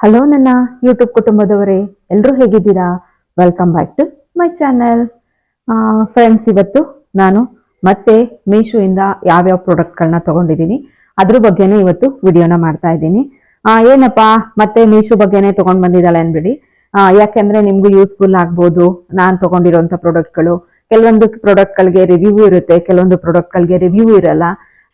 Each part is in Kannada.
ಹಲೋ ನನ್ನ ಯೂಟ್ಯೂಬ್ ಕುಟುಂಬದವರೇ ಎಲ್ಲರೂ ಹೇಗಿದ್ದೀರಾ? Welcome back to my channel friends ಇವತ್ತು ನಾನು ಮತ್ತೆ ಮೀಶೋಯಿಂದ ಯಾವ್ಯಾವ ಪ್ರಾಡಕ್ಟ್ಗಳನ್ನ ತೊಗೊಂಡಿದ್ದೀನಿ, ಅದ್ರ ಬಗ್ಗೆನೇ ಇವತ್ತು ವಿಡಿಯೋನ ಮಾಡ್ತಾ ಇದ್ದೀನಿ. ಏನಪ್ಪ, ಮತ್ತೆ ಮೀಶೋ ಬಗ್ಗೆನೇ ತೊಗೊಂಡು ಬಂದಿದ್ದಾಳೆ ಅನ್ಬಿಡಿ. ಯಾಕೆಂದ್ರೆ ನಿಮ್ಗೂ ಯೂಸ್ಫುಲ್ ಆಗ್ಬೋದು. ನಾನು ತೊಗೊಂಡಿರೋಂಥ ಪ್ರಾಡಕ್ಟ್ಗಳು ಕೆಲವೊಂದು ಪ್ರಾಡಕ್ಟ್ಗಳಿಗೆ ರಿವ್ಯೂ ಇರುತ್ತೆ, ಕೆಲವೊಂದು ಪ್ರಾಡಕ್ಟ್ಗಳಿಗೆ ರಿವ್ಯೂ ಇರಲ್ಲ.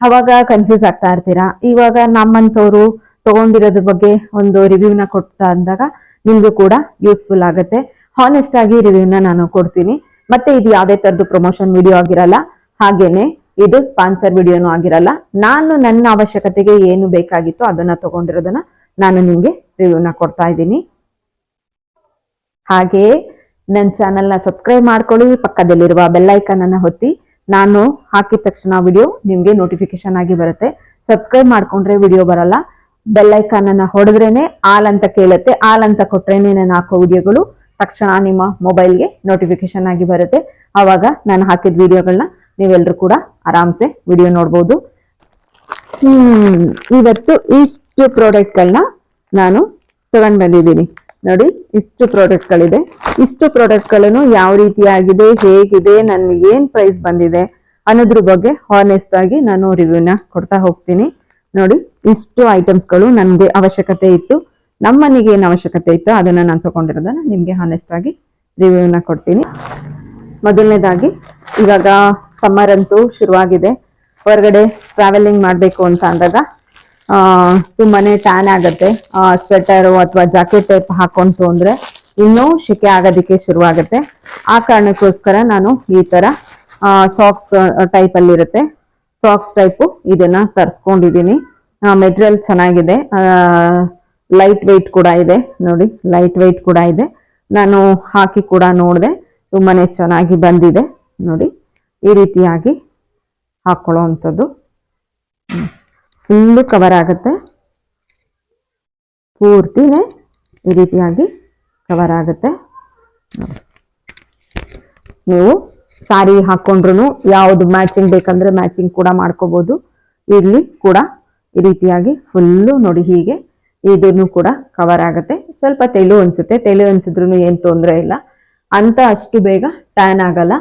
ಅವಾಗ ಕನ್ಫ್ಯೂಸ್ ಆಗ್ತಾ ಇರ್ತೀರಾ? ಇವಾಗ ನಮ್ಮಂಥವ್ರು ತಗೊಂಡಿರೋದ್ರ ಬಗ್ಗೆ ಒಂದು ರಿವ್ಯೂನ ಕೊಡ್ತಾ ಅಂದಾಗ ನಿಮ್ಗೂ ಕೂಡ ಯೂಸ್ಫುಲ್ ಆಗುತ್ತೆ. ಹಾನೆಸ್ಟ್ ಆಗಿ ರಿವ್ಯೂನ ನಾನು ಕೊಡ್ತೀನಿ. ಮತ್ತೆ ಇದು ಯಾವುದೇ ತರದ್ದು ಪ್ರಮೋಷನ್ ವಿಡಿಯೋ ಆಗಿರಲ್ಲ, ಹಾಗೇನೆ ಇದು ಸ್ಪಾನ್ಸರ್ ವಿಡಿಯೋನು ಆಗಿರಲ್ಲ. ನಾನು ನನ್ನ ಅವಶ್ಯಕತೆಗೆ ಏನು ಬೇಕಾಗಿತ್ತು ಅದನ್ನ ತಗೊಂಡಿರೋದನ್ನ ನಾನು ನಿಮ್ಗೆ ರಿವ್ಯೂನ ಕೊಡ್ತಾ ಇದ್ದೀನಿ. ಹಾಗೆಯೇ ನನ್ನ ಚಾನಲ್ನ ಸಬ್ಸ್ಕ್ರೈಬ್ ಮಾಡ್ಕೊಳ್ಳಿ, ಪಕ್ಕದಲ್ಲಿರುವ ಬೆಲ್ ಐಕನ್ ಅನ್ನ ಹೊತ್ತಿ ನಾನು ಹಾಕಿದ ತಕ್ಷಣ ವಿಡಿಯೋ ನಿಮ್ಗೆ ನೋಟಿಫಿಕೇಶನ್ ಆಗಿ ಬರುತ್ತೆ. ಸಬ್ಸ್ಕ್ರೈಬ್ ಮಾಡ್ಕೊಂಡ್ರೆ ವಿಡಿಯೋ ಬರಲ್ಲ. ಬೆಲ್ ಐಕಾನ್ ಅನ್ನ ಹೊಡೆದ್ರೇನೆ ಆಲ್ ಅಂತ ಕೇಳುತ್ತೆ. ಆಲ್ ಅಂತ ಕೊಟ್ರೇನೆ ನಾನು ಹಾಕೋ ವಿಡಿಯೋಗಳು? ತಕ್ಷಣ ನಿಮ್ಮ ಮೊಬೈಲ್ಗೆ ನೋಟಿಫಿಕೇಶನ್ ಆಗಿ ಬರುತ್ತೆ. ಆವಾಗ ನಾನು ಹಾಕಿದ ವಿಡಿಯೋಗಳನ್ನ ನೀವೆಲ್ಲರೂ ಕೂಡ ಆರಾಮ್ಸೆ ವಿಡಿಯೋ ನೋಡ್ಬೋದು. ಹ್ಮ್, ಇವತ್ತು ಇಷ್ಟು ಪ್ರಾಡಕ್ಟ್ಗಳನ್ನ ನಾನು ತಗೊಂಡ್ ಬಂದಿದ್ದೀನಿ. ನೋಡಿ, ಇಷ್ಟು ಪ್ರಾಡಕ್ಟ್ಗಳಿದೆ ಇಷ್ಟು ಪ್ರಾಡಕ್ಟ್ಗಳನ್ನು ಯಾವ ರೀತಿಯಾಗಿದೆ, ಹೇಗಿದೆ, ನನ್ಗೆ ಏನ್ ಪ್ರೈಸ್ ಬಂದಿದೆ ಅನ್ನೋದ್ರ ಬಗ್ಗೆ ಹಾನೆಸ್ಟ್ ಆಗಿ ನಾನು ರಿವ್ಯೂನ ಕೊಡ್ತಾ ಹೋಗ್ತೀನಿ. ನೋಡಿ, ಇಷ್ಟು ಐಟಮ್ಸ್ಗಳು ನನಗೆ ಅವಶ್ಯಕತೆ ಇತ್ತು. ನಮ್ಮ ಮನೆಗೆ ಏನು ಅವಶ್ಯಕತೆ ಇತ್ತು ಅದನ್ನ ನಾನು ತಗೊಂಡಿರೋದನ್ನ ನಿಮ್ಗೆ ಹಾನೆಸ್ಟ್ ಆಗಿ ರಿವ್ಯೂನ ಕೊಡ್ತೀನಿ. ಮೊದಲನೇದಾಗಿ, ಇವಾಗ ಸಮ್ಮರ್ ಅಂತೂ ಶುರುವಾಗಿದೆ. ಹೊರಗಡೆ ಟ್ರಾವೆಲಿಂಗ್ ಮಾಡಬೇಕು ಅಂತ ಅಂದಾಗ ತುಂಬಾನೇ ಟ್ಯಾನ್ ಆಗುತ್ತೆ. ಸ್ವೆಟರು ಅಥವಾ ಜಾಕೆಟ್ ಟೈಪ್ ಹಾಕೊಂತು ಅಂದ್ರೆ ಇನ್ನೂ ಶೆಕೆ ಆಗೋದಕ್ಕೆ ಶುರುವಾಗುತ್ತೆ. ಆ ಕಾರಣಕ್ಕೋಸ್ಕರ ನಾನು ಈ ತರ ಸಾಕ್ಸ್ ಟೈಪ್ ಸಾಕ್ಸ್ ಟೈಪು ಇದನ್ನ ತರಿಸ್ಕೊಂಡಿದ್ದೀನಿ. ಮೆಟೀರಿಯಲ್ ಚೆನ್ನಾಗಿದೆ. ಲೈಟ್ ವೆಯ್ಟ್ ಕೂಡ ಇದೆ. ನೋಡಿ ಲೈಟ್ ವೆಯ್ಟ್ ಕೂಡ ಇದೆ. ನಾನು ಹಾಕಿ ಕೂಡ ನೋಡಿದೆ. ತುಂಬಾ ಚೆನ್ನಾಗಿ ಬಂದಿದೆ. ನೋಡಿ, ಈ ರೀತಿಯಾಗಿ ಹಾಕೊಳ್ಳೋ ಅಂಥದ್ದು. ಫುಲ್ಲು ಕವರ್ ಆಗುತ್ತೆ. ಪೂರ್ತಿನೇ ಈ ರೀತಿಯಾಗಿ ಕವರ್ ಆಗುತ್ತೆ. ನೀವು ಸಾರಿ ಹಾಕೊಂಡ್ರು ಯಾವ್ದು ಮ್ಯಾಚಿಂಗ್ ಬೇಕಂದ್ರೆ ಮ್ಯಾಚಿಂಗ್ ಕೂಡ ಮಾಡ್ಕೋಬೋದು. ಇಲ್ಲಿ ಕೂಡ. ಈ ರೀತಿಯಾಗಿ ಫುಲ್ಲು ನೋಡಿ ಹೀಗೆ ಇದನ್ನು ಕೂಡ ಕವರ್ ಆಗುತ್ತೆ. ಸ್ವಲ್ಪ ತೆಳು ಅನ್ಸುತ್ತೆ. ತೆಳು ಅನಿಸಿದ್ರು ಏನು ತೊಂದರೆ ಇಲ್ಲ. ಅಂತ ಅಷ್ಟು ಬೇಗ ಟ್ಯಾನ್ ಆಗಲ್ಲ.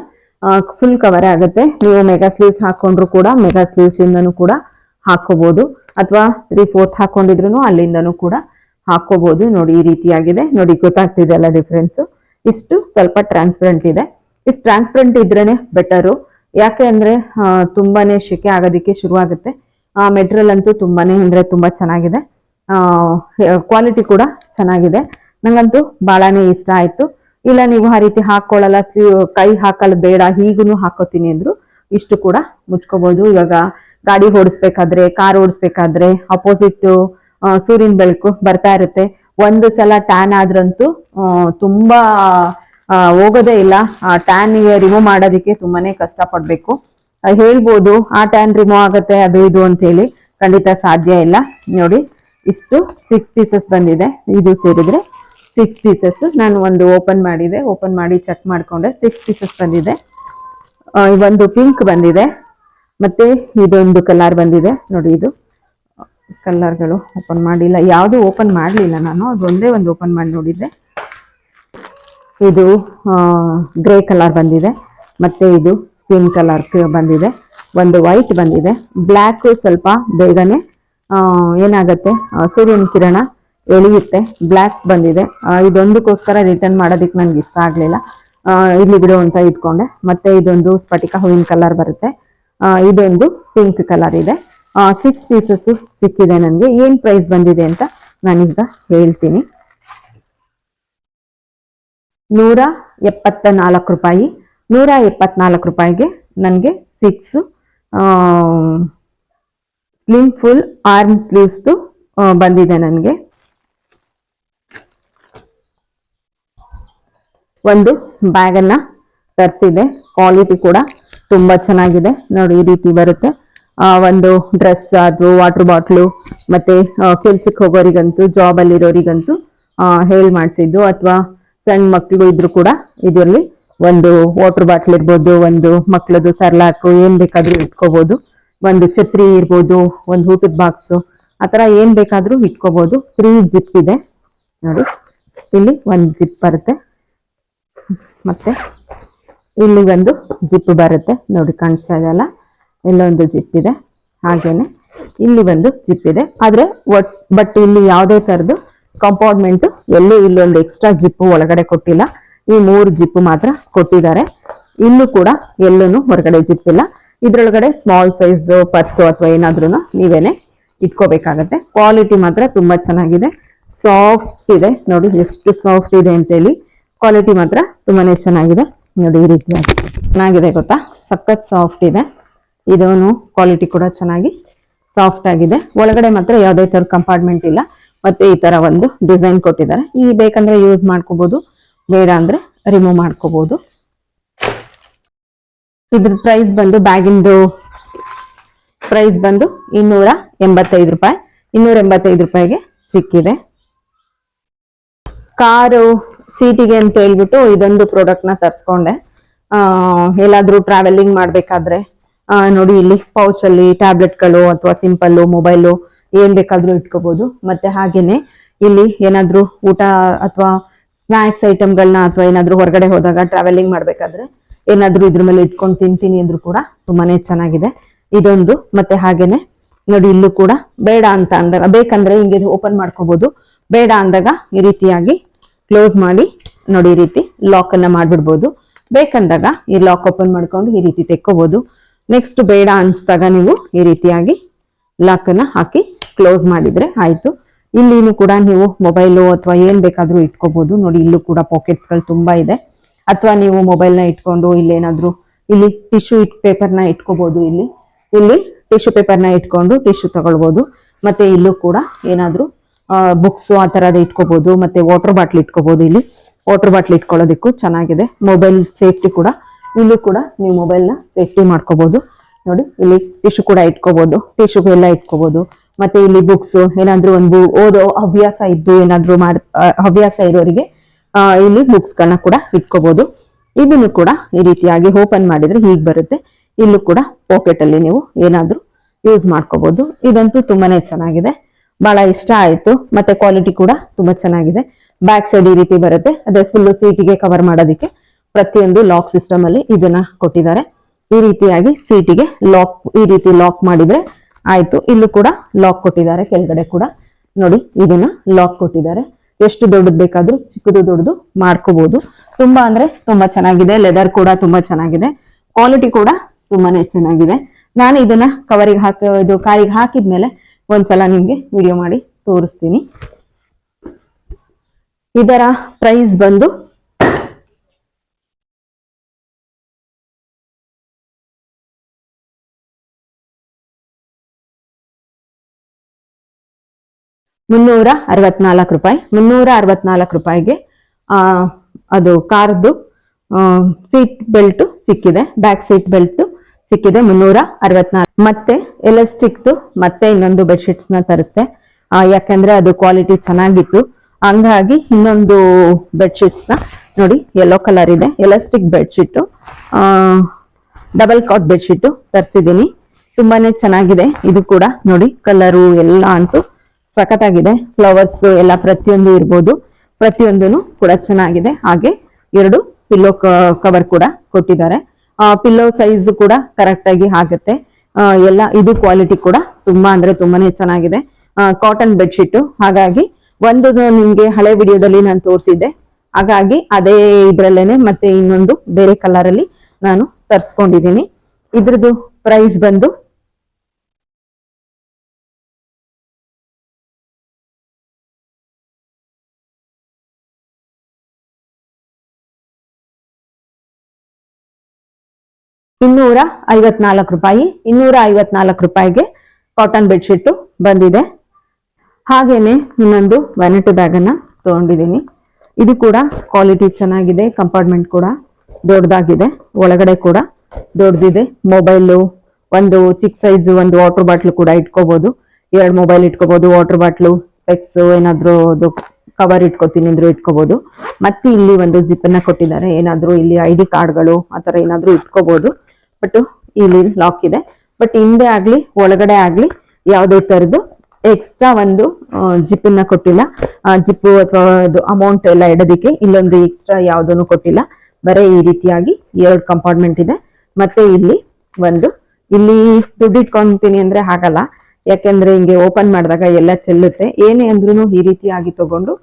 ಫುಲ್ ಕವರ್ ಆಗುತ್ತೆ. ನೀವು ಮೆಗಾ ಸ್ಲೀವ್ಸ್ ಹಾಕೊಂಡ್ರು ಕೂಡ ಮೆಗಾ ಸ್ಲೀವ್ಸ್ ಇಂದನೂ ಕೂಡ ಹಾಕೋಬಹುದು ಅಥವಾ ತ್ರೀ ಫೋರ್ತ್ ಹಾಕೊಂಡಿದ್ರು ಅಲ್ಲಿಂದನೂ ಕೂಡ ಹಾಕೋಬಹುದು ನೋಡಿ ಈ ರೀತಿಯಾಗಿದೆ. ನೋಡಿ ಗೊತ್ತಾಗ್ತಿದೆ ಅಲ್ಲ ಡಿಫ್ರೆನ್ಸ್ ಇಷ್ಟು ಸ್ವಲ್ಪ ಟ್ರಾನ್ಸ್ಪರೆಂಟ್ ಇದೆ. ಇಷ್ಟು ಟ್ರಾನ್ಸ್ಪರೆಂಟ್ ಇದ್ರೇನೆ ಬೆಟರು ಯಾಕೆ ಅಂದ್ರೆ ತುಂಬಾನೇ ಶೆಕೆ ಆಗೋದಿಕ್ಕೆ ಶುರುವಾಗುತ್ತೆ. ಮೆಟೀರಿಯಲ್ ಅಂತೂ ತುಂಬಾನೇ ಅಂದ್ರೆ ತುಂಬಾ ಚೆನ್ನಾಗಿದೆ. ಕ್ವಾಲಿಟಿ ಕೂಡ ಚೆನ್ನಾಗಿದೆ. ನಂಗಂತೂ ಬಹಳನೇ ಇಷ್ಟ ಆಯ್ತು. ಇಲ್ಲ ನೀವು ಆ ರೀತಿ ಹಾಕೊಳ್ಳಲ್ಲ ಸ್ಲೀವ್ ಕೈ ಹಾಕಲ್ಲ ಬೇಡ ಹೀಗೂ ಹಾಕೋತೀನಿ ಅಂದ್ರು ಇಷ್ಟು ಕೂಡ ಮುಚ್ಕೋಬಹುದು ಇವಾಗ ಗಾಡಿ ಓಡಿಸ್ಬೇಕಾದ್ರೆ ಕಾರ್ ಓಡಿಸ್ಬೇಕಾದ್ರೆ ಅಪೋಸಿಟ್ ಸೂರ್ಯನ ಬೆಳಕು ಬರ್ತಾ ಇರುತ್ತೆ. ಒಂದು ಸಲ ಟ್ಯಾನ್ ಆದ್ರಂತೂ ತುಂಬಾ ಹೋಗೋದೇ ಇಲ್ಲ. ಆ ಟ್ಯಾನ್ ರಿಮೂವ್ ಮಾಡೋದಕ್ಕೆ ತುಂಬಾನೇ ಕಷ್ಟ ಪಡ್ಬೇಕು ಆ, ಹೇಳ್ಬೋದು, ಆ ಟ್ಯಾನ್ ರಿಮೂವ್ ಆಗುತ್ತೆ, ಅದು ಇದು ಅಂತ ಹೇಳಿ ಖಂಡಿತ ಸಾಧ್ಯ ಇಲ್ಲ. ನೋಡಿ, ಇಷ್ಟು ಸಿಕ್ಸ್ ಪೀಸಸ್ ಬಂದಿದೆ. ಇದು ಸೇರಿದ್ರೆ ಸಿಕ್ಸ್ ಪೀಸಸ್ ನಾನು ಒಂದು ಓಪನ್ ಮಾಡಿದೆ. ಓಪನ್ ಮಾಡಿ ಚೆಕ್ ಮಾಡಿಕೊಂಡೆ. ಸಿಕ್ಸ್ ಪೀಸಸ್ ಬಂದಿದೆ. ಒಂದು ಪಿಂಕ್ ಬಂದಿದೆ. ಮತ್ತೆ ಇದೊಂದು ಕಲರ್ ಬಂದಿದೆ. ನೋಡಿ ಇದು. ಕಲರ್ಗಳು ಓಪನ್ ಮಾಡಿಲ್ಲ. ಯಾವುದು ಓಪನ್ ಮಾಡಲಿಲ್ಲ ನಾನು. ಅದೊಂದೇ ಒಂದು ಓಪನ್ ಮಾಡಿ ನೋಡಿದ್ದೆ. ಇದು ಗ್ರೇ ಕಲರ್ ಬಂದಿದೆ. ಮತ್ತೆ ಇದು ಸ್ಕಿನ್ ಕಲರ್ ಬಂದಿದೆ. ಒಂದು ವೈಟ್ ಬಂದಿದೆ. ಬ್ಲ್ಯಾಕ್ ಸ್ವಲ್ಪ ಬೇಗನೆ ಏನಾಗುತ್ತೆ? ಸೂರ್ಯನ ಕಿರಣ ಎಳೆಯುತ್ತೆ. ಬ್ಲ್ಯಾಕ್ ಬಂದಿದೆ. ಇದೊಂದಕ್ಕೋಸ್ಕರ ರಿಟರ್ನ್ ಮಾಡೋದಕ್ಕೆ ನನಗೆ ಇಷ್ಟ ಆಗಲಿಲ್ಲ. ಇಲ್ಲಿ ಬಿಡು ಅಂತ ಇಟ್ಕೊಂಡೆ. ಮತ್ತೆ ಇದೊಂದು ಸ್ಫಟಿಕ ಹೂವಿನ ಕಲರ್ ಬರುತ್ತೆ. ಇದೊಂದು ಪಿಂಕ್ ಕಲರ್ ಇದೆ. ಸಿಕ್ಸ್ ಪೀಸಸ್ ಸಿಕ್ಕಿದೆ ನನಗೆ. ಏನು ಪ್ರೈಸ್ ಬಂದಿದೆ ಅಂತ ನಾನೀಗ ಹೇಳ್ತೀನಿ. ನೂರ ಎಪ್ಪತ್ತ ನಾಲ್ಕು ರೂಪಾಯಿ. ನೂರ ಎಪ್ಪತ್ನಾಲ್ಕು ರೂಪಾಯಿಗೆ ನನಗೆ ಸಿಕ್ಸ್. ಸ್ಲಿಮ್ ಫುಲ್ ಆರ್ಮ್ ಸ್ಲೀವ್ಸ್ದು ಬಂದಿದೆ ನನಗೆ. ಒಂದು ಬ್ಯಾಗನ್ನು ತರಿಸಿದೆ. ಕ್ವಾಲಿಟಿ ಕೂಡ ತುಂಬ ಚೆನ್ನಾಗಿದೆ. ನೋಡಿ, ಈ ರೀತಿ ಬರುತ್ತೆ. ಒಂದು ಡ್ರೆಸ್ ಅದು ವಾಟರ್ ಬಾಟ್ಲು ಮತ್ತು ಕೆಲ್ಸಕ್ಕೆ ಹೋಗೋರಿಗಂತೂ ಜಾಬಲ್ಲಿರೋರಿಗಂತೂ ಹೇಳಿ ಮಾಡಿಸಿದ್ದು, ಅಥವಾ ಸಣ್ಣ ಮಕ್ಕಳು ಇದ್ರು ಕೂಡ ಇದರಲ್ಲಿ ಒಂದು ವಾಟರ್ ಬಾಟ್ಲ್ ಇರ್ಬೋದು, ಒಂದು ಮಕ್ಕಳದು ಸರ್ಲಾಕು ಏನ್ ಬೇಕಾದ್ರೂ ಇಟ್ಕೋಬಹುದು ಒಂದು ಛತ್ರಿ ಇರ್ಬೋದು, ಒಂದು ಊಟದ ಬಾಕ್ಸ್ ಆತರ ಏನ್ ಬೇಕಾದ್ರೂ ಇಟ್ಕೋಬಹುದು ತ್ರೀ ಜಿಪ್ ಇದೆ. ನೋಡಿ, ಇಲ್ಲಿ ಒಂದು ಜಿಪ್ ಬರುತ್ತೆ. ಮತ್ತೆ ಇಲ್ಲಿ ಒಂದು ಜಿಪ್ ಬರುತ್ತೆ. ನೋಡಿ, ಕಾಣಿಸ್ತಾ ಇದೆಯಲ್ಲ ಇಲ್ಲೊಂದು ಜಿಪ್ ಇದೆ. ಹಾಗೇನೆ ಇಲ್ಲಿ ಒಂದು ಜಿಪ್ ಇದೆ. ಆದ್ರೆ ಒಟ್ ಬಟ್ ಇಲ್ಲಿ ಯಾವುದೇ ತರದ್ದು ಕಂಪಾರ್ಟ್ಮೆಂಟ್ ಎಲ್ಲೂ ಇಲ್ಲೊಂದು ಎಕ್ಸ್ಟ್ರಾ ಜಿಪ್ ಒಳಗಡೆ ಕೊಟ್ಟಿಲ್ಲ. ಈ ಮೂರು ಜಿಪ್ ಮಾತ್ರ ಕೊಟ್ಟಿದ್ದಾರೆ. ಇಲ್ಲೂ ಕೂಡ ಎಲ್ಲೂ ಹೊರಗಡೆ ಜಿಪ್ ಇಲ್ಲ. ಇದ್ರೊಳಗಡೆ ಸ್ಮಾಲ್ ಸೈಜ್ ಪರ್ಸು ಅಥವಾ ಏನಾದ್ರೂ ನೀವೇನೆ ಇಟ್ಕೋಬೇಕಾಗತ್ತೆ. ಕ್ವಾಲಿಟಿ ಮಾತ್ರ ತುಂಬಾ ಚೆನ್ನಾಗಿದೆ. ಸಾಫ್ಟ್ ಇದೆ. ನೋಡಿ, ಎಷ್ಟು ಸಾಫ್ಟ್ ಇದೆ ಅಂತ ಹೇಳಿ. ಕ್ವಾಲಿಟಿ ಮಾತ್ರ ತುಂಬಾನೇ ಚೆನ್ನಾಗಿದೆ. ನೋಡಿ, ಈ ರೀತಿಯಾಗಿ. ಚೆನ್ನಾಗಿದೆ ಗೊತ್ತಾ? ಸಖತ್ ಸಾಫ್ಟ್ ಇದೆ. ಇದೂನು ಕ್ವಾಲಿಟಿ ಕೂಡ ಚೆನ್ನಾಗಿ ಸಾಫ್ಟ್ ಆಗಿದೆ. ಒಳಗಡೆ ಮಾತ್ರ ಯಾವುದೇ ತರ ಕಂಪಾರ್ಟ್ಮೆಂಟ್ ಇಲ್ಲ. ಮತ್ತೆ ಈ ತರ ಒಂದು ಡಿಸೈನ್ ಕೊಟ್ಟಿದ್ದಾರೆ. ಈ ಬೇಕಂದ್ರೆ ಯೂಸ್ ಮಾಡ್ಕೋಬಹುದು ಬೇಡ ಅಂದ್ರೆ ರಿಮೂವ್ ಮಾಡ್ಕೋಬಹುದು ಇದ್ರ ಪ್ರೈಸ್ ಬಂದು ಬ್ಯಾಗಿಂದು ಪ್ರೈಸ್ ಬಂದು ಇನ್ನೂರ ಎಂಬತ್ತೈದು ರೂಪಾಯಿ, ಇನ್ನೂರ ಎಂಬತ್ತೈದು ರೂಪಾಯಿಗೆ ಸಿಕ್ಕಿದೆ. ಕಾರು ಸೀಟಿಗೆ ಅಂತ ಹೇಳ್ಬಿಟ್ಟು ಇದೊಂದು ಪ್ರಾಡಕ್ಟ್ನ ತರ್ಸ್ಕೊಂಡೆ. ಎಲ್ಲಾದ್ರೂ ಟ್ರಾವೆಲಿಂಗ್ ಮಾಡ್ಬೇಕಾದ್ರೆ ನೋಡಿ ಇಲ್ಲಿ ಪೌಚ್ ಅಲ್ಲಿ ಟ್ಯಾಬ್ಲೆಟ್ಗಳು ಅಥವಾ ಸಿಂಪಲ್ ಮೊಬೈಲು ಏನ್ ಬೇಕಾದ್ರೂ ಇಟ್ಕೋಬೋದು. ಮತ್ತೆ ಹಾಗೇನೆ ಇಲ್ಲಿ ಏನಾದ್ರೂ ಊಟ ಅಥವಾ ಸ್ನಾಕ್ಸ್ ಐಟಮ್ಗಳನ್ನ ಅಥವಾ ಏನಾದರೂ ಹೊರಗಡೆ ಹೋದಾಗ ಟ್ರಾವೆಲಿಂಗ್ ಮಾಡ್ಬೇಕಾದ್ರೆ ಏನಾದರೂ ಇದ್ರ ಮೇಲೆ ಇಟ್ಕೊಂಡು ತಿಂತೀನಿ ಅಂದ್ರೂ ಕೂಡ ತುಂಬಾನೇ ಚೆನ್ನಾಗಿದೆ. ಇದೊಂದು ಮತ್ತೆ ಹಾಗೇನೆ ನೋಡಿ ಇಲ್ಲೂ ಕೂಡ ಬೇಡ ಅಂತ ಅಂದಾಗ ಬೇಕಂದ್ರೆ ಹಿಂಗೆ ಓಪನ್ ಮಾಡ್ಕೋಬಹುದು ಬೇಡ ಅಂದಾಗ ಈ ರೀತಿಯಾಗಿ ಕ್ಲೋಸ್ ಮಾಡಿ ನೋಡಿ ಈ ರೀತಿ ಲಾಕ್ ಅನ್ನ ಮಾಡ್ಬಿಡ್ಬೋದು. ಬೇಕಂದಾಗ ಈ ಲಾಕ್ ಓಪನ್ ಮಾಡ್ಕೊಂಡು ಈ ರೀತಿ ತೆಕ್ಕೋಬಹುದು ನೆಕ್ಸ್ಟ್ ಬೇಡ ಅನ್ಸ್ದಾಗ ನೀವು ಈ ರೀತಿಯಾಗಿ ಲಾಕ್ ಅನ್ನ ಹಾಕಿ ಕ್ಲೋಸ್ ಮಾಡಿದ್ರೆ ಆಯ್ತು. ಇಲ್ಲಿನೂ ಕೂಡ ನೀವು ಮೊಬೈಲು ಅಥವಾ ಏನ್ ಬೇಕಾದ್ರೂ ಇಟ್ಕೋಬಹುದು ನೋಡಿ, ಇಲ್ಲೂ ಕೂಡ ಪಾಕೆಟ್ಸ್ಗಳು ತುಂಬಾ ಇದೆ. ಅಥವಾ ನೀವು ಮೊಬೈಲ್ನ ಇಟ್ಕೊಂಡು ಇಲ್ಲೇನಾದ್ರೂ ಇಲ್ಲಿ ಟಿಶ್ಯೂ ಇಟ್ ಪೇಪರ್ನ ಇಟ್ಕೋಬಹುದು ಇಲ್ಲಿ. ಇಲ್ಲಿ ಟಿಶ್ಯೂ ಪೇಪರ್ನ ಇಟ್ಕೊಂಡು ಟಿಶ್ಯೂ ತಗೊಳ್ಬಹುದು ಮತ್ತೆ ಇಲ್ಲೂ ಕೂಡ ಏನಾದ್ರೂ ಬುಕ್ಸ್ ಆ ತರದ ಇಟ್ಕೋಬಹುದು ಮತ್ತೆ ವಾಟರ್ ಬಾಟ್ಲ್ ಇಟ್ಕೋಬಹುದು ಇಲ್ಲಿ. ವಾಟರ್ ಬಾಟ್ಲ್ ಇಟ್ಕೊಳ್ಳೋದಕ್ಕೂ ಚೆನ್ನಾಗಿದೆ. ಮೊಬೈಲ್ ಸೇಫ್ಟಿ ಕೂಡ. ಇಲ್ಲೂ ಕೂಡ ನೀವು ಮೊಬೈಲ್ನ ಸೇಫ್ಟಿ ಮಾಡ್ಕೋಬಹುದು ನೋಡಿ, ಇಲ್ಲಿ ಟಿಶ್ಯೂ ಕೂಡ ಇಟ್ಕೋಬಹುದು ಟಿಶ್ಯೂ ಎಲ್ಲ ಇಟ್ಕೋಬಹುದು ಮತ್ತೆ ಇಲ್ಲಿ ಬುಕ್ಸ್ ಏನಾದ್ರೂ ಒಂದು ಓದೋ ಹವ್ಯಾಸ ಇದ್ದು ಏನಾದ್ರೂ ಮಾಡ್ ಹವ್ಯಾಸ ಇರೋರಿಗೆ ಇಲ್ಲಿ ಬುಕ್ಸ್ ಗಳನ್ನ ಕೂಡ ಇಟ್ಕೋಬಹುದು ಇದನ್ನು ಕೂಡ ಈ ರೀತಿಯಾಗಿ ಓಪನ್ ಮಾಡಿದ್ರೆ ಹೀಗ್ ಬರುತ್ತೆ. ಇಲ್ಲೂ ಕೂಡ ಪಾಕೆಟ್ ಅಲ್ಲಿ ನೀವು ಏನಾದ್ರೂ ಯೂಸ್ ಮಾಡ್ಕೋಬಹುದು ಇದಂತೂ ತುಂಬಾನೇ ಚೆನ್ನಾಗಿದೆ. ಬಹಳ ಇಷ್ಟ ಆಯ್ತು. ಮತ್ತೆ ಕ್ವಾಲಿಟಿ ಕೂಡ ತುಂಬಾ ಚೆನ್ನಾಗಿದೆ. ಬ್ಯಾಕ್ ಸೈಡ್ ಈ ರೀತಿ ಬರುತ್ತೆ. ಅದೇ ಫುಲ್ ಸೀಟಿಗೆ ಕವರ್ ಮಾಡೋದಕ್ಕೆ ಪ್ರತಿಯೊಂದು ಲಾಕ್ ಸಿಸ್ಟಮ್ ಅಲ್ಲಿ ಇದನ್ನ ಕೊಟ್ಟಿದ್ದಾರೆ. ಈ ರೀತಿಯಾಗಿ ಸೀಟಿಗೆ ಲಾಕ್ ಈ ರೀತಿ ಲಾಕ್ ಮಾಡಿದ್ರೆ ಆಯ್ತು. ಇಲ್ಲೂ ಕೂಡ ಲಾಕ್ ಕೊಟ್ಟಿದ್ದಾರೆ. ಕೆಳಗಡೆ ಕೂಡ ನೋಡಿ, ಇದನ್ನ ಲಾಕ್ ಕೊಟ್ಟಿದ್ದಾರೆ. ಎಷ್ಟು ದೊಡ್ಡದು ಬೇಕಾದ್ರೂ ಚಿಕ್ಕದು ದೊಡ್ಡದು ಮಾಡ್ಕೋಬಹುದು ತುಂಬಾ ಅಂದ್ರೆ ತುಂಬಾ ಚೆನ್ನಾಗಿದೆ. ಲೆದರ್ ಕೂಡ ತುಂಬಾ ಚೆನ್ನಾಗಿದೆ. ಕ್ವಾಲಿಟಿ ಕೂಡ ತುಂಬಾನೇ ಚೆನ್ನಾಗಿದೆ. ನಾನು ಇದನ್ನ ಕವರಿಗೆ ಹಾಕಿ, ಇದು ಕಾರಿಗೆ ಹಾಕಿದ್ಮೇಲೆ ಒಂದ್ಸಲ ನಿಮ್ಗೆ ವಿಡಿಯೋ ಮಾಡಿ ತೋರಿಸ್ತೀನಿ. ಇದರ ಪ್ರೈಸ್ ಬಂದು ಮುನ್ನೂರ ಅರವತ್ನಾಲ್ಕು ರೂಪಾಯಿ. ಮುನ್ನೂರ ಅರವತ್ನಾಲ್ಕು ರೂಪಾಯಿಗೆ ಅದು ಕಾರ್ದು ಸೀಟ್ ಬೆಲ್ಟ್ ಸಿಕ್ಕಿದೆ. ಬ್ಯಾಕ್ ಸೀಟ್ ಬೆಲ್ಟ್ ಸಿಕ್ಕಿದೆ ಮುನ್ನೂರ ಅರವತ್ನಾಲ್ಕು ಮತ್ತೆ ಎಲಾಸ್ಟಿಕ್ದು ಮತ್ತೆ ಇನ್ನೊಂದು ಬೆಡ್ಶೀಟ್ಸ್ನ ತರಿಸ್ದೆ ಯಾಕಂದ್ರೆ ಅದು ಕ್ವಾಲಿಟಿ ಚೆನ್ನಾಗಿತ್ತು. ಹಂಗಾಗಿ ಇನ್ನೊಂದು ಬೆಡ್ಶೀಟ್ಸ್ನ ನೋಡಿ ಯೆಲ್ಲೋ ಕಲರ್ ಇದೆ. Elastic bedsheet double cot bedsheet ತರಿಸಿದ್ದೀನಿ. ತುಂಬಾನೇ ಚೆನ್ನಾಗಿದೆ. ಇದು ಕೂಡ ನೋಡಿ ಕಲರು ಎಲ್ಲ ಅಂತೂ ಸಖತ್ತಾಗಿದೆ. ಫ್ಲವರ್ಸ್ ಎಲ್ಲ ಪ್ರತಿಯೊಂದು ಇರ್ಬೋದು. ಪ್ರತಿಯೊಂದೂ ಕೂಡ ಚೆನ್ನಾಗಿದೆ. ಹಾಗೆ ಎರಡು ಪಿಲ್ಲೋ ಕವರ್ ಕೂಡ ಕೊಟ್ಟಿದ್ದಾರೆ. ಪಿಲ್ಲೋ ಸೈಜ್ ಕೂಡ ಕರೆಕ್ಟ್ ಆಗಿ ಆಗುತ್ತೆ. ಎಲ್ಲ ಇದು ಕ್ವಾಲಿಟಿ ಕೂಡ ತುಂಬಾ ಅಂದ್ರೆ ತುಂಬಾನೇ ಚೆನ್ನಾಗಿದೆ. ಕಾಟನ್ ಬೆಡ್ಶೀಟ್ ಹಾಗಾಗಿ ಒಂದು ನಿಮ್ಗೆ ಹಳೆ ವಿಡಿಯೋದಲ್ಲಿ ನಾನು ತೋರಿಸಿದ್ದೆ. ಹಾಗಾಗಿ ಅದೇ ಇದ್ರಲ್ಲೇನೆ ಮತ್ತೆ ಇನ್ನೊಂದು ಬೇರೆ ಕಲರ್ ಅಲ್ಲಿ ನಾನು ತರ್ಸ್ಕೊಂಡಿದ್ದೀನಿ. ಇದ್ರದ್ದು ಪ್ರೈಸ್ ಬಂದು ಇನ್ನೂರ ಐವತ್ನಾಲ್ಕು ರೂಪಾಯಿ, ಇನ್ನೂರ ಐವತ್ನಾಲ್ಕು ರೂಪಾಯಿಗೆ ಕಾಟನ್ ಬೆಡ್ಶೀಟ್ ಬಂದಿದೆ. ಹಾಗೇನೆ ಇನ್ನೊಂದು ವ್ಯಾನಿಟಿ ಬ್ಯಾಗ್ ತೊಗೊಂಡಿದ್ದೀನಿ ತಗೊಂಡಿದ್ದೀನಿ. ಇದು ಕೂಡ ಕ್ವಾಲಿಟಿ ಚೆನ್ನಾಗಿದೆ ಕಂಪಾರ್ಟ್ಮೆಂಟ್ ಕೂಡ ದೊಡ್ಡದಾಗಿದೆ, ಒಳಗಡೆ ಕೂಡ ದೊಡ್ಡದಿದೆ. ಮೊಬೈಲು ಒಂದು ಚಿಕ್ಕ ಸೈಜ್ ಒಂದು ವಾಟರ್ ಬಾಟ್ಲು ಕೂಡ ಇಟ್ಕೋಬೋದು. ಎರಡು ಮೊಬೈಲ್ ಇಟ್ಕೋಬೋದು ವಾಟರ್ ಬಾಟ್ಲು ಸ್ಪೆಕ್ಸ್ ಏನಾದರೂ ಅದು ಕವರ್ ಇಟ್ಕೋತೀನಿ ಅಂದ್ರೂ ಇಟ್ಕೋಬಹುದು ಮತ್ತೆ ಇಲ್ಲಿ ಒಂದು ಜಿಪ್ ಅನ್ನ ಕೊಟ್ಟಿದ್ದಾರೆ. ಏನಾದ್ರೂ ಇಲ್ಲಿ ಐ ಡಿ ಕಾರ್ಡ್ಗಳು ಆತರ ಏನಾದ್ರೂ ಇಟ್ಕೋಬಹುದು ಬಟ್ ಇಲ್ಲಿ ಲಾಕ್ ಇದೆ. ಬಟ್ ಹಿಂದೆ ಆಗ್ಲಿ, ಒಳಗಡೆ ಆಗ್ಲಿ ಯಾವುದೇ ತರದ್ದು ಎಕ್ಸ್ಟ್ರಾ ಒಂದು ಜಿಪ್ ಅನ್ನ ಕೊಟ್ಟಿಲ್ಲ. ಜಿಪ್ಪು ಅಥವಾ ಅಮೌಂಟ್ ಎಲ್ಲ ಇಡೋದಿಕ್ಕೆ ಇಲ್ಲೊಂದು ಎಕ್ಸ್ಟ್ರಾ ಯಾವುದನ್ನು ಕೊಟ್ಟಿಲ್ಲ. ಬರೀ ಈ ರೀತಿಯಾಗಿ ಎರಡು ಕಂಪಾರ್ಟ್ಮೆಂಟ್ ಇದೆ. ಮತ್ತೆ ಇಲ್ಲಿ ಒಂದು, ಇಲ್ಲಿ ದುಡ್ಡು ಇಟ್ಕೊಂತೀನಿ ಅಂದ್ರೆ ಆಗಲ್ಲ. ಯಾಕೆಂದ್ರೆ ಹಿಂಗೆ ಓಪನ್ ಮಾಡಿದಾಗ ಎಲ್ಲ ಚೆಲ್ಲುತ್ತೆ. ಏನೇ ಅಂದ್ರೂ ಈ ರೀತಿಯಾಗಿ ತಗೊಂಡು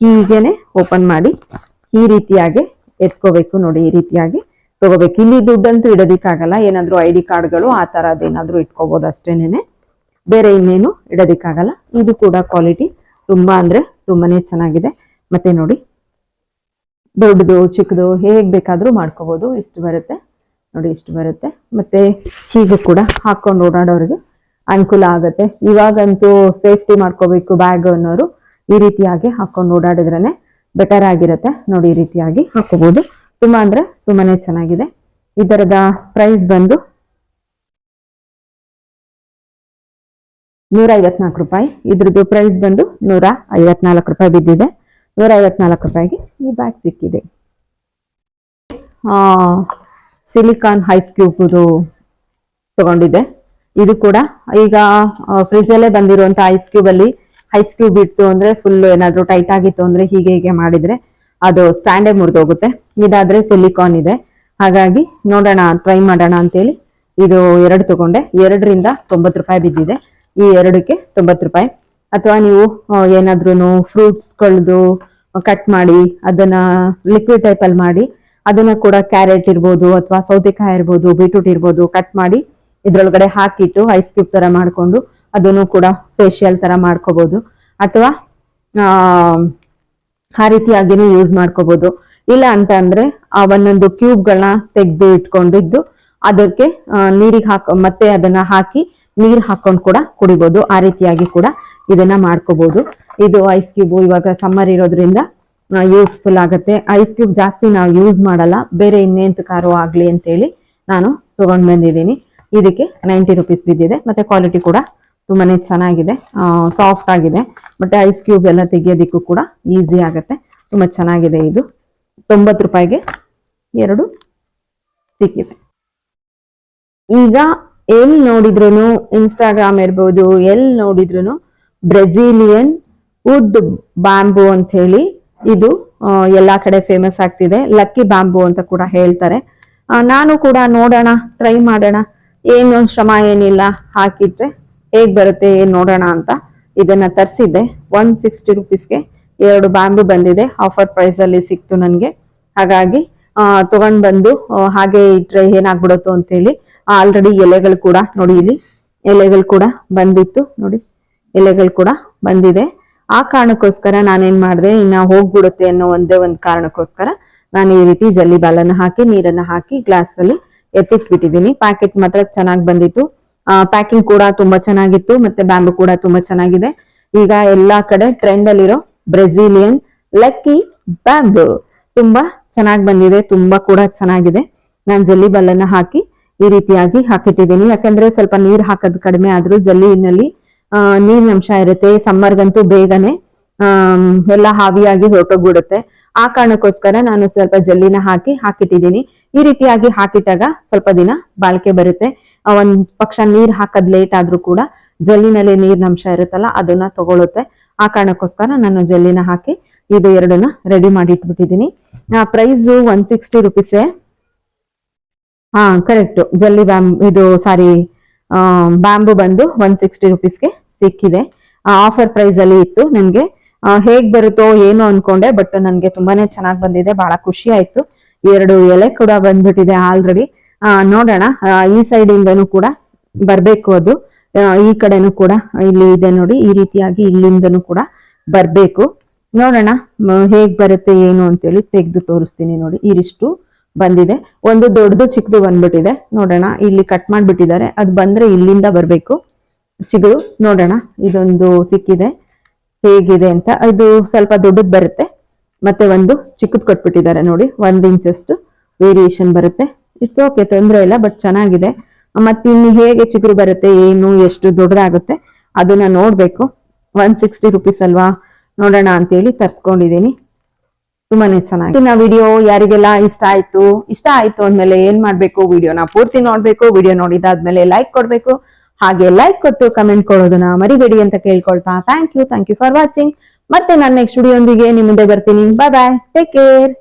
ಹೀಗೇನೆ ಓಪನ್ ಮಾಡಿ ಈ ರೀತಿಯಾಗಿ ಎತ್ಕೋಬೇಕು ನೋಡಿ, ಈ ರೀತಿಯಾಗಿ ತಗೋಬೇಕು. ಇಲ್ಲಿ ದುಡ್ಡಂತೂ ಇಡೋದಿಕ್ಕಾಗಲ್ಲ. ಏನಾದ್ರು ಐ ಡಿ ಕಾರ್ಡ್ಗಳು ಆ ತರದೇನಾದ್ರೂ ಇಟ್ಕೋಬಹುದು ಅಷ್ಟೇನೆ ಬೇರೆ ಇನ್ನೇನು ಇಡೋದಿಕ್ಕಾಗಲ್ಲ. ಇದು ಕೂಡ ಕ್ವಾಲಿಟಿ ತುಂಬಾ ಅಂದ್ರೆ ತುಂಬಾನೇ ಚೆನ್ನಾಗಿದೆ. ಮತ್ತೆ ನೋಡಿ, ದೊಡ್ಡದು, ಚಿಕ್ಕದು ಹೇಗ್ ಬೇಕಾದ್ರೂ ಮಾಡ್ಕೋಬಹುದು ಇಷ್ಟು ಬರುತ್ತೆ. ನೋಡಿ, ಇಷ್ಟು ಬರುತ್ತೆ. ಮತ್ತೆ ಹೀಗೂ ಕೂಡ ಹಾಕೊಂಡು ಓಡಾಡೋರಿಗೆ ಅನುಕೂಲ ಆಗುತ್ತೆ. ಇವಾಗಂತೂ ಸೇಫ್ಟಿ ಮಾಡ್ಕೋಬೇಕು ಬ್ಯಾಗ್ ಅನ್ನೋರು ಈ ರೀತಿಯಾಗಿ ಹಾಕೊಂಡು ಓಡಾಡಿದ್ರೇನೆ ಬೆಟರ್ ಆಗಿರುತ್ತೆ. ನೋಡಿ ಈ ರೀತಿಯಾಗಿ ಹಾಕೋಬಹುದು ತುಂಬಾ ಅಂದ್ರೆ ತುಂಬಾನೇ ಚೆನ್ನಾಗಿದೆ. ಇದರದ ಪ್ರೈಸ್ ಬಂದು ನೂರ ಐವತ್ನಾಲ್ಕು ರೂಪಾಯಿ. ಇದ್ರದ್ದು ಪ್ರೈಸ್ ಬಂದು ನೂರ ಐವತ್ನಾಲ್ಕು ರೂಪಾಯಿ ಬಿದ್ದಿದೆ. ನೂರ ಐವತ್ನಾಲ್ಕು ರೂಪಾಯಿಗೆ ಈ ಬ್ಯಾಗ್ ಸಿಕ್ಕಿದೆ. ಸಿಲಿಕಾನ್ ಹೈಸ್ ಕ್ಯೂಬ್ದು ತಗೊಂಡಿದ್ದೆ. ಇದು ಕೂಡ ಈಗ ಫ್ರಿಜ್ ಅಲ್ಲೇ ಬಂದಿರುವಂತ ಐಸ್ ಕ್ಯೂಬ್ ಅಲ್ಲಿ ಐಸ್ ಕ್ಯೂಬ್ ಇತ್ತು ಅಂದ್ರೆ ಫುಲ್ ಏನಾದ್ರು ಟೈಟ್ ಆಗಿತ್ತು ಅಂದ್ರೆ ಹೀಗೆ ಹೀಗೆ ಮಾಡಿದ್ರೆ ಅದು ಸ್ಟ್ಯಾಂಡೇ ಮುರಿದೋಗುತ್ತೆ. ಇದಾದ್ರೆ ಸಿಲಿಕಾನ್ ಇದೆ. ಹಾಗಾಗಿ ನೋಡೋಣ ಟ್ರೈ ಮಾಡೋಣ ಅಂತೇಳಿ ಇದು ಎರಡು ತಗೊಂಡೆ. ಎರಡರಿಂದ ತೊಂಬತ್ತು ರೂಪಾಯಿ ಬಿದ್ದಿದೆ. ಈ ಎರಡಕ್ಕೆ ತೊಂಬತ್ತು ರೂಪಾಯಿ. ಅಥವಾ ನೀವು ಏನಾದ್ರೂ ಫ್ರೂಟ್ಸ್ಗಳದ್ದು ಕಟ್ ಮಾಡಿ, ಅದನ್ನ ಲಿಕ್ವಿಡ್ ಟೈಪ್ ಅಲ್ಲಿ ಮಾಡಿ, ಅದನ್ನ ಕೂಡ ಕ್ಯಾರೆಟ್ ಇರ್ಬೋದು ಅಥವಾ ಸೌತೆಕಾಯಿ ಇರ್ಬೋದು ಬೀಟ್ರೂಟ್ ಇರ್ಬೋದು ಕಟ್ ಮಾಡಿ ಇದ್ರೊಳಗಡೆ ಹಾಕಿಟ್ಟು ಐಸ್ ಕ್ಯೂಬ್ ತರ ಮಾಡ್ಕೊಂಡು ಅದನ್ನು ಕೂಡ ಫೇಶಿಯಲ್ ತರ ಮಾಡ್ಕೋಬಹುದು ಅಥವಾ, ಆ ರೀತಿಯಾಗಿನೂ ಯೂಸ್ ಮಾಡ್ಕೋಬಹುದು ಇಲ್ಲ ಅಂತ ಅಂದ್ರೆ ಆ ಒಂದೊಂದು ಕ್ಯೂಬ್ಗಳನ್ನ ತೆಗೆದು ಇಟ್ಕೊಂಡಿದ್ದು ಅದಕ್ಕೆ ನೀರಿಗೆ ಹಾಕ, ಮತ್ತೆ ಅದನ್ನ ಹಾಕಿ ನೀರ್ ಹಾಕೊಂಡು ಕೂಡ ಕುಡಿಬಹುದು ಆ ರೀತಿಯಾಗಿ ಕೂಡ ಇದನ್ನ ಮಾಡ್ಕೋಬಹುದು ಇದು ಐಸ್ ಕ್ಯೂಬ್ ಇವಾಗ ಸಮ್ಮರ್ ಇರೋದ್ರಿಂದ ಯೂಸ್ಫುಲ್ ಆಗುತ್ತೆ. ಐಸ್ ಕ್ಯೂಬ್ ಜಾಸ್ತಿ ನಾವು ಯೂಸ್ ಮಾಡಲ್ಲ. ಬೇರೆ ಇನ್ನೆಂತ ಕಾರು ಆಗ್ಲಿ ಅಂತೇಳಿ ನಾನು ತಗೊಂಡ್ ಬಂದಿದ್ದೀನಿ. ಇದಕ್ಕೆ ನೈಂಟಿ ರುಪೀಸ್ ಬಿದ್ದಿದೆ. ಮತ್ತೆ ಕ್ವಾಲಿಟಿ ಕೂಡ ತುಂಬಾನೇ ಚೆನ್ನಾಗಿದೆ. ಸಾಫ್ಟ್ ಆಗಿದೆ. ಮತ್ತೆ ಐಸ್ ಕ್ಯೂಬ್ ಎಲ್ಲ ತೆಗಿಯೋದಿಕ್ಕೂ ಕೂಡ ಈಸಿ ಆಗುತ್ತೆ. ತುಂಬಾ ಚೆನ್ನಾಗಿದೆ ಇದು. ತೊಂಬತ್ತು ರೂಪಾಯಿಗೆ ಎರಡು ಸಿಕ್ಕಿದೆ. ಈಗ ಎಲ್ಲಿ ನೋಡಿದ್ರು ಇನ್ಸ್ಟಾಗ್ರಾಮ್ ಇರ್ಬೋದು ಎಲ್ಲಿ ನೋಡಿದ್ರು ಬ್ರೆಜಿಲಿಯನ್ ವುಡ್ ಬ್ಯಾಂಬು ಅಂತ ಹೇಳಿ ಇದು ಎಲ್ಲಾ ಕಡೆ ಫೇಮಸ್ ಆಗ್ತಿದೆ. ಲಕ್ಕಿ ಬ್ಯಾಂಬು ಅಂತ ಕೂಡ ಹೇಳ್ತಾರೆ. ನಾನು ಕೂಡ ನೋಡೋಣ ಟ್ರೈ ಮಾಡೋಣ. ಏನು ಶ್ರಮ, ಏನಿಲ್ಲ, ಹಾಕಿಟ್ರೆ ಹೇಗ್ ಬರುತ್ತೆ, ಏನ್ ನೋಡೋಣ ಅಂತ ಇದನ್ನ ತರಿಸಿದ್ದೆ. ಒನ್ ಸಿಕ್ಸ್ಟಿ ರುಪೀಸ್ಗೆ ಎರಡು ಬ್ಯಾಂಬು ಬಂದಿದೆ. ಆಫರ್ ಪ್ರೈಸ್ ಅಲ್ಲಿ ಸಿಕ್ತು ನನಗೆ. ಹಾಗಾಗಿ ತಗೊಂಡ್ ಬಂದು ಹಾಗೆ ಇಟ್ರೆ ಏನಾಗ್ಬಿಡುತ್ತೋ ಅಂತೇಳಿ ಆಲ್ರೆಡಿ ಎಲೆಗಳು ಕೂಡ ನೋಡಿ ಇಲ್ಲಿ, ಎಲೆಗಳು ಕೂಡ ಬಂದಿತ್ತು ನೋಡಿ. ಎಲೆಗಳು ಕೂಡ ಬಂದಿದೆ. ಆ ಕಾರಣಕ್ಕೋಸ್ಕರ ನಾನೇನ್ ಮಾಡಿದೆ, ಇನ್ನ ಹೋಗ್ಬಿಡುತ್ತೆ ಅನ್ನೋ ಒಂದೇ ಒಂದು ಕಾರಣಕ್ಕೋಸ್ಕರ ನಾನು ಈ ರೀತಿ ಜಲ್ಲಿ ಬಾಲನ್ನು ಹಾಕಿ, ನೀರನ್ನ ಹಾಕಿ ಗ್ಲಾಸ್ ಅಲ್ಲಿ ಎತ್ತಿಟ್ಬಿಟ್ಟಿದ್ದೀನಿ ಪ್ಯಾಕೆಟ್ ಮಾತ್ರ ಚೆನ್ನಾಗಿ ಬಂದಿತ್ತು. ಪ್ಯಾಕಿಂಗ್ ಕೂಡ ತುಂಬಾ ಚೆನ್ನಾಗಿತ್ತು. ಮತ್ತೆ ಬ್ಯಾಂಬು ಕೂಡ ತುಂಬಾ ಚೆನ್ನಾಗಿದೆ. ಈಗ ಎಲ್ಲಾ ಕಡೆ ಟ್ರೆಂಡ್ ಅಲ್ಲಿರೋ ಬ್ರೆಜಿಲಿಯನ್ ಲಕ್ಕಿ ಬ್ಯಾಂಬು ತುಂಬಾ ಚೆನ್ನಾಗಿ ಬಂದಿದೆ. ತುಂಬಾ ಕೂಡ ಚೆನ್ನಾಗಿದೆ. ನಾನು ಜಲ್ಲಿ ಬಲ್ಲನ್ನ ಹಾಕಿ ಈ ರೀತಿಯಾಗಿ ಹಾಕಿಟ್ಟಿದ್ದೀನಿ. ಯಾಕಂದ್ರೆ ಸ್ವಲ್ಪ ನೀರ್ ಹಾಕೋದು ಕಡಿಮೆ ಆದ್ರೂ ಜಲ್ಲಿನಲ್ಲಿ ನೀರಿನ ಅಂಶ ಇರುತ್ತೆ. ಸಮ್ಮರ್ಗಂತೂ ಬೇಗನೆ ಎಲ್ಲ ಹಾವಿಯಾಗಿ ಹೊರಟೋಗ್ಬಿಡುತ್ತೆ. ಆ ಕಾರಣಕ್ಕೋಸ್ಕರ ನಾನು ಸ್ವಲ್ಪ ಜಲ್ಲಿನ ಹಾಕಿ ಹಾಕಿಟ್ಟಿದ್ದೀನಿ. ಈ ರೀತಿಯಾಗಿ ಹಾಕಿಟ್ಟಾಗ ಸ್ವಲ್ಪ ದಿನ ಬಾಳಿಕೆ ಬರುತ್ತೆ. ಒಂದ್ ಪಕ್ಷ ನೀರ್ ಹಾಕದ್ ಲೇಟ್ ಆದ್ರೂ ಕೂಡ ಜಲ್ಲಿನಲ್ಲಿ ನೀರಿನ ಅಂಶ ಇರುತ್ತಲ್ಲ, ಅದನ್ನ ತಗೊಳುತ್ತೆ. ಆ ಕಾರಣಕ್ಕೋಸ್ಕರ ನಾನು ಜಲ್ಲಿನ ಹಾಕಿ ಇದು ಎರಡನ್ನ ರೆಡಿ ಮಾಡಿ ಇಟ್ಬಿಟ್ಟಿದ್ದೀನಿ ಪ್ರೈಸ್ ಒನ್ ಸಿಕ್ಸ್ಟಿ ರುಪೀಸೇ ಹಾ ಕರೆಕ್ಟ್ ಜಲ್ಲಿ ಬ್ಯಾಂಬ್ ಇದು ಸಾರಿ ಬ್ಯಾಂಬು ಬಂದು ಒನ್ ಸಿಕ್ಸ್ಟಿ ರುಪೀಸ್ಗೆ ಸಿಕ್ಕಿದೆ. ಆಫರ್ ಪ್ರೈಸ್ ಅಲ್ಲಿ ಇತ್ತು ನನಗೆ. ಹೇಗ್ ಬರುತ್ತೋ ಏನು ಅನ್ಕೊಂಡೆ ಬಟ್ ನನಗೆ ತುಂಬಾನೇ ಚೆನ್ನಾಗಿ ಬಂದಿದೆ ಬಹಳ ಖುಷಿ ಆಯ್ತು. ಎರಡು ಎಲೆ ಕೂಡ ಬಂದ್ಬಿಟ್ಟಿದೆ ಆಲ್ರೆಡಿ ನೋಡೋಣ. ಈ ಸೈಡ್ ಇಂದನು ಕೂಡ ಬರ್ಬೇಕು ಅದು. ಈ ಕಡೆನೂ ಕೂಡ ಇಲ್ಲಿ ಇದೆ ನೋಡಿ. ಈ ರೀತಿಯಾಗಿ ಇಲ್ಲಿಂದನು ಕೂಡ ಬರ್ಬೇಕು. ನೋಡೋಣ ಹೇಗ್ ಬರುತ್ತೆ ಏನು ಅಂತೇಳಿ ತೆಗೆದು ತೋರಿಸ್ತೀನಿ ನೋಡಿ. ಇರಿಷ್ಟು ಬಂದಿದೆ. ಒಂದು ದೊಡ್ಡದು ಚಿಕ್ಕದು ಬಂದ್ಬಿಟ್ಟಿದೆ. ನೋಡೋಣ, ಇಲ್ಲಿ ಕಟ್ ಮಾಡ್ಬಿಟ್ಟಿದ್ದಾರೆ. ಅದು ಬಂದ್ರೆ ಇಲ್ಲಿಂದ ಬರ್ಬೇಕು. ಚಿಗುರು, ನೋಡೋಣ. ಇದೊಂದು ಸಿಕ್ಕಿದೆ. ಹೇಗಿದೆ ಅಂತ. ಇದು ಸ್ವಲ್ಪ ದೊಡ್ಡದು ಬರುತ್ತೆ. ಮತ್ತೆ ಒಂದು ಚಿಕ್ಕದ್ ಕೊಟ್ಬಿಟ್ಟಿದ್ದಾರೆ ನೋಡಿ, ಒಂದ್ ಇಂಚಷ್ಟು ವೇರಿಯೇಷನ್ ಬರುತ್ತೆ. ಇಟ್ಸ್ ಓಕೆ ತೊಂದರೆ ಇಲ್ಲ ಬಟ್ ಚೆನ್ನಾಗಿದೆ. ಮತ್ತೆ ಇನ್ನು ಹೇಗೆ ಚಿಗುರು ಬರುತ್ತೆ, ಏನು, ಎಷ್ಟು ದೊಡ್ಡದಾಗುತ್ತೆ, ಅದನ್ನ ನೋಡ್ಬೇಕು. ಒನ್ ಸಿಕ್ಸ್ಟಿ ರುಪೀಸ್ ಅಲ್ವಾ? ನೋಡೋಣ ಅಂತೇಳಿ ತರ್ಸ್ಕೊಂಡಿದೀನಿ ತುಂಬಾನೇ ಚೆನ್ನಾಗಿ. ನಾ ವಿಡಿಯೋ ಯಾರಿಗೆಲ್ಲ ಇಷ್ಟ ಆಯ್ತು ಇಷ್ಟ ಆಯ್ತು ಅಂದ್ಮೇಲೆ ಏನ್ ಮಾಡ್ಬೇಕು? ವಿಡಿಯೋನ ಪೂರ್ತಿ ನೋಡ್ಬೇಕು ವಿಡಿಯೋ ನೋಡಿದಾದ್ಮೇಲೆ ಲೈಕ್ ಕೊಡ್ಬೇಕು. ಹಾಗೆ ಲೈಕ್ ಕೊಟ್ಟು ಕಮೆಂಟ್ ಕೊಡೋದನ್ನ ಮರಿಬೇಡಿ ಅಂತ ಕೇಳ್ಕೊಳ್ತಾ. Thank you thank you for watching ಮತ್ತೆ ನಾನು ನೆಕ್ಸ್ಟ್ ವಿಡಿಯೋಂದಿಗೆ ನಿಮ್ಮ ಮುಂದೆ ಬರ್ತೀನಿ. ಬಾಯ್ ಬಾಯ್ ಟೇಕ್ ಕೇರ್